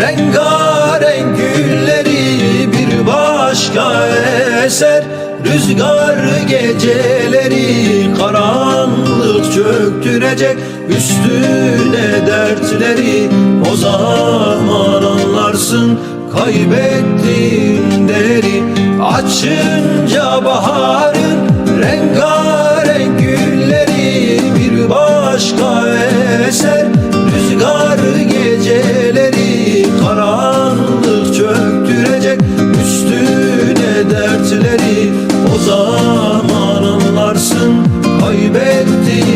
Rengarenk gülleri bir başka eser. Rüzgar geceleri karanlık çöktürecek. Üstüne dertleri O zaman anlarsın. Kaybettiğin değeri Açınca baharın rengarenk gülleri bir başka eser Karanlık çöktürecek üstüne dertleri. O zaman anlarsın kaybettiğini